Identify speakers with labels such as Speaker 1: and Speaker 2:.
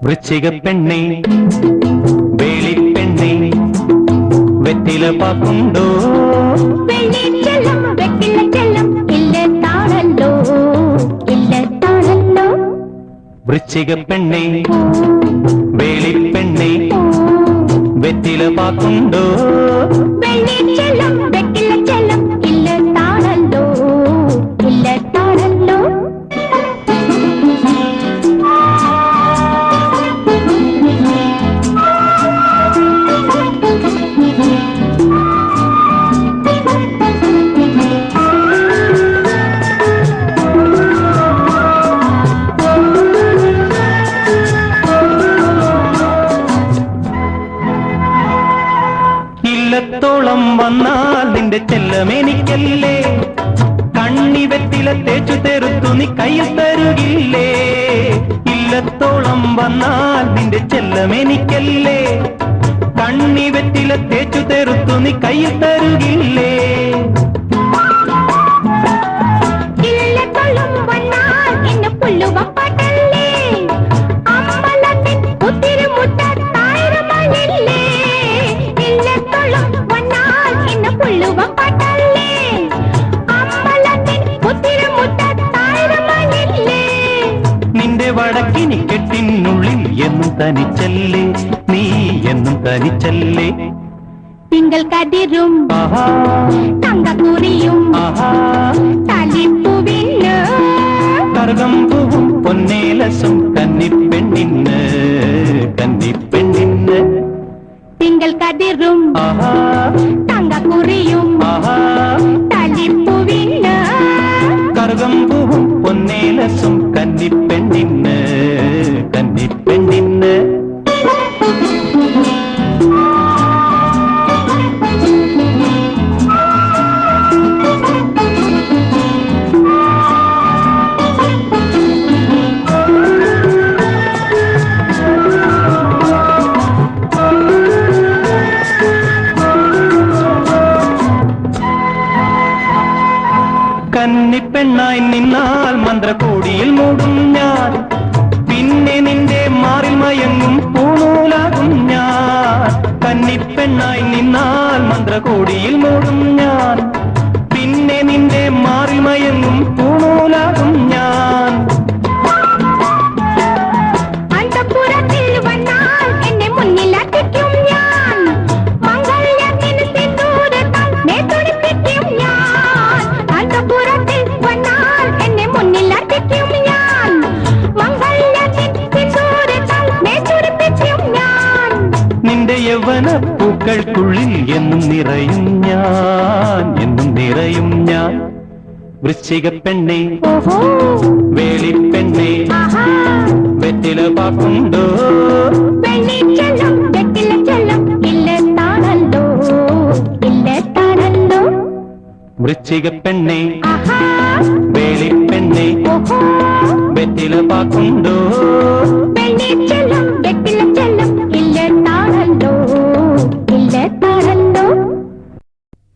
Speaker 1: വൃശ്ചിക പെണ്ണെ വേളിപ്പെണ്ണെ വെറ്റില പാക്കുണ്ടോ വൃശ്ചിക പെണ്ണെ വേളിപ്പെണ്ണെ വെറ്റില പാക്കുണ്ടോ ഇല്ലത്തോളം വന്നാൽ നിന്റെ ചെല്ലമെനിക്കല്ലേ? കണ്ണി വെറ്റില തേച്ചു തെറുത്തു നീ കയ്യിൽ തരുകില്ലേ? ഇല്ലത്തോളം വന്നാൽ നിന്റെ ചെല്ലമെനിക്കല്ലേ? കണ്ണി വെറ്റില തേച്ചു തെറുത്തു നീ കയ്യിൽ തരുകില്ലേ? നിന്റെ വടക്കിനി കെട്ടിനുള്ളിൽ എന്നും തനിച്ചല്ലേ നീ എന്നും തനിച്ചല്ലേ
Speaker 2: തിങ്കൾ കതിരും
Speaker 1: ആഹാ
Speaker 2: തങ്കക്കുറിയും
Speaker 1: ആഹാ
Speaker 2: തലിപ്പുവിന്
Speaker 1: കറുകം പൂവും പൊന്നേലസും കന്നിപ്പെണ്ണിന്ന് കന്നിപ്പെണ്ണിന്ന്
Speaker 2: തിങ്കൾ കതിരും
Speaker 1: ആഹാ
Speaker 2: തങ്കക്കുറിയും
Speaker 1: ആഹാ
Speaker 2: തലിപ്പുവിന്
Speaker 1: കറുകം പൂവും പൊന്നേലസും കന്നിപ്പെണ്ണിന്ന് കന്നിപ്പെണ്ണായി നിന്നാൽ മന്ത്രകോടിയിൽ മൂടും ഞാൻ. പിന്നെ നിന്റെ മാറിൽ മയങ്ങും പൂണൂലാകും ഞാൻ. കന്നിപ്പെണ്ണായി നിന്നാൽ മന്ത്രകോടിയിൽ മൂടും ഞാൻ. പിന്നെ നിന്റെ മാറിൽ മയങ്ങും പൂണൂലാകും ഞാൻ. നിന്റെ യൗവന എന്നും നിറയും ഞാൻ എന്നും നിറയും ഞാൻ. വൃശ്ചിക പെണ്ണെ വേളിപ്പെണ്ണെ വെറ്റില
Speaker 2: താണല്ലോ
Speaker 1: വൃശ്ചിക പെണ്ണെ വേളിപ്പെണ്ണെ വെറ്റില പാക്കുണ്ടോ